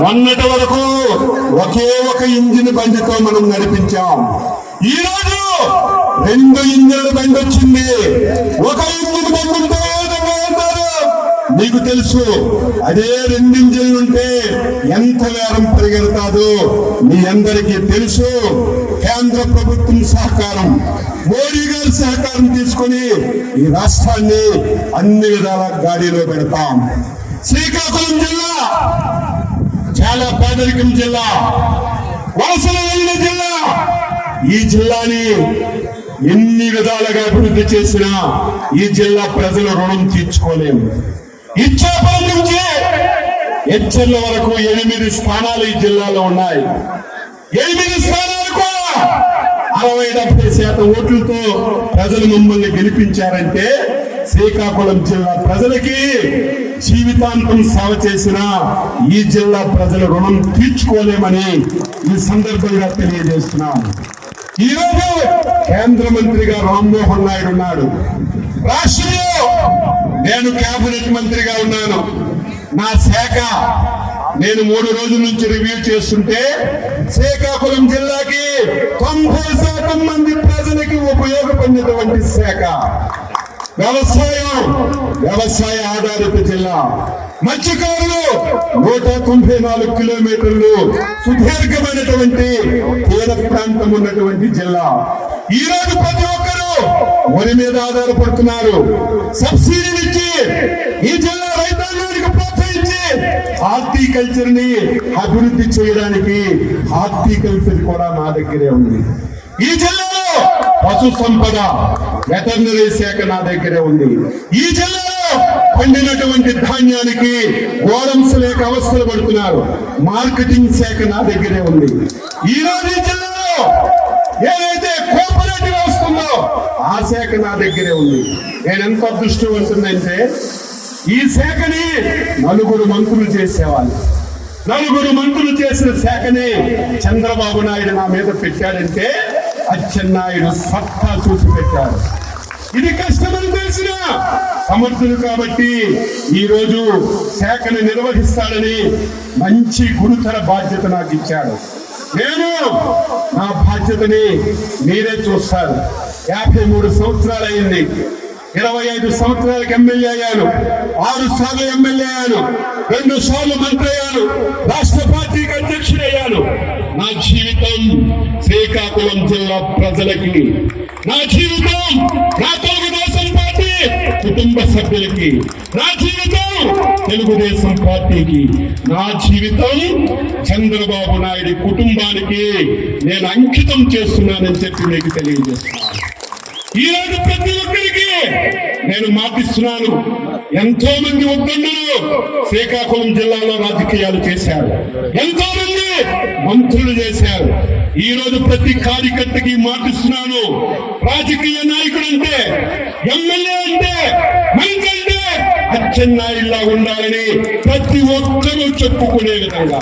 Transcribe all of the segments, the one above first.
మొన్నటి వరకు ఒకే ఒక ఇంజిన్ బండితో మనం నడిపించాం. ఈ రోజు రెండు ఇంజిన్ల బండి వచ్చింది. ఒక ఇంజిన్ బండి ఉంటే నీకు తెలుసు అదే రెండు ఉంటే ఎంత వేరం పరిగెడతాదో మీ అందరికీ తెలుసు కేంద్ర ప్రభుత్వం సహకారం మోడీ గారి సహకారం తీసుకొని ఈ రాష్ట్రాన్ని అన్ని విధాల గాడిలో పెడతాం. శ్రీకాకుళం జిల్లా చాలా పేదరికం జిల్లా వలసలు వెళ్ళిన జిల్లా. ఈ జిల్లాని ఎన్ని విధాలుగా అభివృద్ధి చేసినా ఈ జిల్లా ప్రజల రుణం తీర్చుకోలేము. ఇచ్చాపురం నుంచి హెచ్చర్ల వరకు ఎనిమిది స్థానాలు ఈ జిల్లాలో ఉన్నాయి. ఎనిమిది స్థానాలకు అరవై డెబ్బై శాతం ఓట్లతో ప్రజలు మమ్మల్ని గెలిపించారంటే శ్రీకాకుళం జిల్లా ప్రజలకి జీవితాంతం సేవ చేసిన ఈ జిల్లా ప్రజల రుణం తీర్చుకోలేమని ఈ సందర్భంగా తెలియజేస్తున్నాను ఈరోజు కేంద్ర మంత్రిగా రామ్మోహన్ నాయుడు ఉన్నాడు. రాష్ట్రంలో నేను కేబినెట్ మంత్రిగా ఉన్నాను. నా శాఖ నేను మూడు రోజుల నుంచి రివ్యూ చేస్తుంటే శ్రీకాకుళం జిల్లాకి తొంభై శాతం మంది ప్రజలకి ఉపయోగపడినటువంటి శాఖ. వ్యవసాయం వ్యవసాయ ఆధారిత జిల్లా. మత్స్యకారులు నూట తొంభై నాలుగు కిలోమీటర్లు సుదీర్ఘమైనటువంటి తీర ప్రాంతం ఉన్నటువంటి జిల్లా. ఈ రోజు ప్రతి ఒక్కరూ వరి మీద ఆధారపడుతున్నారు. సబ్సిడీని ఇచ్చి ఈ జిల్లా రైతాంగానికి ప్రోత్సహించి హార్టికల్చర్ని అభివృద్ధి చేయడానికి హార్టికల్చర్ కూడా నా దగ్గరే ఉంది. ఈ జిల్లా పశు సంపద వెటర్నరీ శాఖ నా దగ్గరే ఉంది. ఈ జిల్లాలో పండినటువంటి ధాన్యానికి గోడమ్స్ లేక అవస్థలు పడుతున్నారు. మార్కెటింగ్ శాఖ నా దగ్గరే ఉంది. ఈ రోజు ఈ జిల్లాలో ఏదైతే కోఆపరేటివ్ వస్తుందో ఆ శాఖ నా దగ్గరే ఉంది. నేను ఎంత అదృష్టవంతుందంటే ఈ శాఖని నలుగురు మంత్రులు చేసేవాళ్ళు. నలుగురు మంత్రులు చేసిన శాఖని చంద్రబాబు నాయుడు నా మీద పెట్టాడంటే అచ్చెన్నాయుడు సత్తా చూసి పెట్టారు ఇది కష్టమని తెలిసిన సమర్థులు కాబట్టి ఈ రోజు శాఖను నిర్వహిస్తాడని మంచి గురుతర బాధ్యత నాకు ఇచ్చాడు. నేను నా బాధ్యతని మీరే చూస్తారు. యాభై మూడు సంవత్సరాలు అయింది. ఇరవై ఐదు సంవత్సరాలకు ఎమ్మెల్యే అయ్యాను. ఆరు సార్లు ఎమ్మెల్యే అయ్యాను. రెండు సార్లు మంత్రి అయ్యాను. రాష్ట్ర పార్టీ జీవితం శ్రీకాకుళం జిల్లా ప్రజలకి. నా జీవితం నా తెలుగుదేశం పార్టీ కుటుంబ సభ్యులకి. నా జీవితం తెలుగుదేశం పార్టీకి. నా జీవితం చంద్రబాబు నాయుడు కుటుంబానికి నేను అంకితం చేస్తున్నానని చెప్పి మీకు తెలియజేస్తాను. ఈ రోజు ప్రతి ఒక్కరికి నేను మాటిస్తున్నాను. ఎంతో మంది ఉద్దండులు శ్రీకాకుళం జిల్లాలో రాజకీయాలు చేశారు. ఎంతో మంది మంత్రులు చేశారు. ఈ రోజు ప్రతి కార్యకర్తకి మాటిస్తున్నాను. రాజకీయ నాయకుడు అంటే ఎమ్మెల్యే అంటే మంత్రి అంటే అచ్చెన్నాయుల్లా ఉండాలని ప్రతి ఒక్కరూ చెప్పుకునే విధంగా.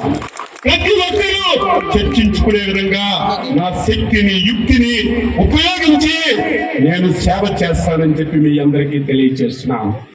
ప్రతి ఒక్కరూ చర్చించుకునే విధంగా నా శక్తిని యుక్తిని ఉపయోగించి నేను సేవ చేస్తానని చెప్పి మీ అందరికీ తెలియజేస్తున్నాను.